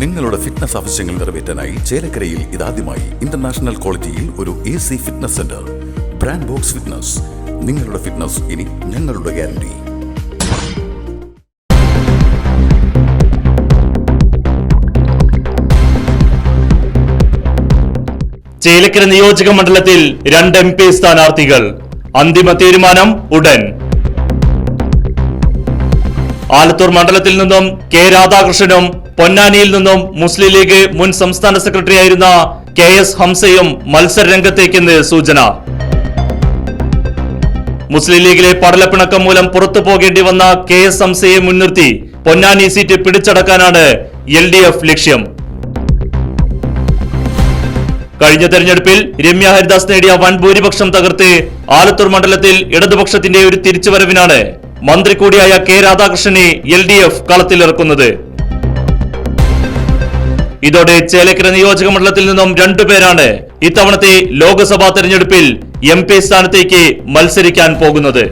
നിങ്ങളുടെ ഫിറ്റ്നസ് ആവശ്യങ്ങൾ നിറവേറ്റാനായി ചേലക്കരയിൽ ഇതാദ്യമായി ഇന്റർനാഷണൽ ക്വാളിറ്റിയിൽ ഒരു A C fitness centre brand box fitness നിങ്ങളുടെ ഫിറ്റ്നസ് ഇനി ഞങ്ങളുടെ ഗ്യാരണ്ടി ചേലക്കര നിയോജക മണ്ഡലത്തിൽ രണ്ട് എം പി സ്ഥാനാർത്ഥികൾ. അന്തിമ തീരുമാനം ഉടൻ. ആലത്തൂർ മണ്ഡലത്തിൽ നിന്നും കെ രാധാകൃഷ്ണനും പൊന്നാനിയിൽ നിന്നും മുസ്ലിം ലീഗ് മുൻ സംസ്ഥാന സെക്രട്ടറി ആയിരുന്ന കെ എസ് ഹംസയും മത്സര രംഗത്തേക്കെന്ന് സൂചന. മുസ്ലിം ലീഗിലെ പടലപ്പിണക്കം മൂലം പുറത്തു പോകേണ്ടി വന്ന കെ എസ് ഹംസയെ മുൻനിർത്തി പൊന്നാനി സീറ്റ് പിടിച്ചടക്കാനാണ് എൽ ഡി എഫ് ലക്ഷ്യം. കഴിഞ്ഞ തെരഞ്ഞെടുപ്പിൽ രമ്യ ഹരിദാസ് നേടിയ വൻ ഭൂരിപക്ഷം തകർത്ത് ആലത്തൂർ മണ്ഡലത്തിൽ ഇടതുപക്ഷത്തിന്റെ ഒരു തിരിച്ചുവരവിനാണ് മന്ത്രി കൂടിയായ കെ രാധാകൃഷ്ണനെ എൽ ഡി എഫ് കളത്തിലിറക്കുന്നത്. ഇതോടെ ചേലക്കര നിയോജക മണ്ഡലത്തിൽ നിന്നും രണ്ടുപേരാണ് ഇത്തവണത്തെ ലോക്സഭാ തെരഞ്ഞെടുപ്പിൽ എം പി സ്ഥാനത്തേക്ക് മത്സരിക്കാൻ പോകുന്നത്.